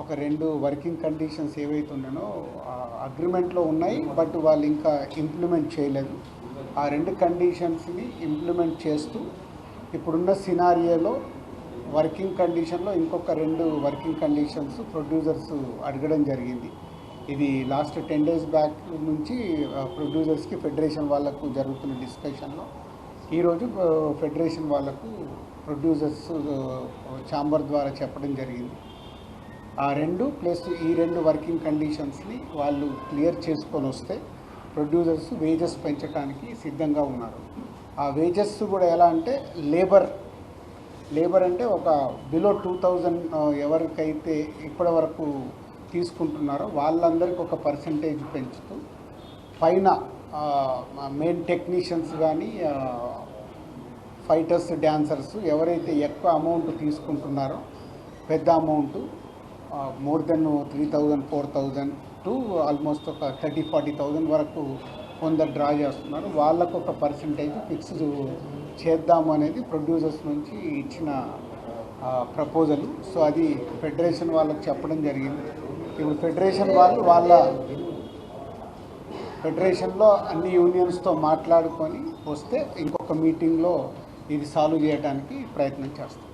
ఒక రెండు working conditions ఏవైతే ఉన్నానో అగ్రిమెంట్లో ఉన్నాయి బట్ వాళ్ళు ఇంకా ఇంప్లిమెంట్ చేయలేదు. ఆ రెండు కండిషన్స్ని ఇంప్లిమెంట్ చేస్తూ ఇప్పుడున్న సినారియోలో వర్కింగ్ కండిషన్లో ఇంకొక రెండు వర్కింగ్ కండిషన్స్ ప్రొడ్యూసర్స్ అడగడం జరిగింది. ఇది లాస్ట్ టెన్ డేస్ బ్యాక్ నుంచి ప్రొడ్యూసర్స్కి ఫెడరేషన్ వాళ్ళకు జరుగుతున్న డిస్కషన్లో ఈరోజు ఫెడరేషన్ వాళ్ళకు ప్రొడ్యూసర్స్ ఛాంబర్ ద్వారా చెప్పడం జరిగింది. ఆ రెండు ప్లస్ ఈ రెండు వర్కింగ్ కండిషన్స్ని వాళ్ళు క్లియర్ చేసుకొని వస్తే ప్రొడ్యూసర్స్ వేజెస్ పెంచడానికి సిద్ధంగా ఉన్నారు. ఆ వేజెస్ కూడా ఎలా అంటే లేబర్ లేబర్ అంటే ఒక బిలో టూ థౌజండ్ ఎవరికైతే ఇప్పటి వరకు తీసుకుంటున్నారో వాళ్ళందరికీ ఒక పర్సంటేజ్ పెంచుతూ పైన మెయిన్ టెక్నీషియన్స్ కానీ ఫైటర్స్ డ్యాన్సర్స్ ఎవరైతే ఎక్కువ అమౌంట్ తీసుకుంటున్నారో పెద్ద amount more than three thousand four thousand to almost ఒక థర్టీ ఫార్టీ థౌజండ్ వరకు కొందరు డ్రా చేస్తున్నారు. వాళ్ళకు ఒక పర్సంటేజ్ ఫిక్స్ చేద్దాము అనేది ప్రొడ్యూసర్స్ నుంచి ఇచ్చిన ప్రపోజల్ సో అది ఫెడరేషన్ వాళ్ళకి చెప్పడం జరిగింది. ఇప్పుడు ఫెడరేషన్ వాళ్ళు వాళ్ళ ఫెడరేషన్లో అన్ని యూనియన్స్తో మాట్లాడుకొని వస్తే ఇంకొక మీటింగ్లో ఇది సాల్వ్ చేయడానికి ప్రయత్నం చేస్తాం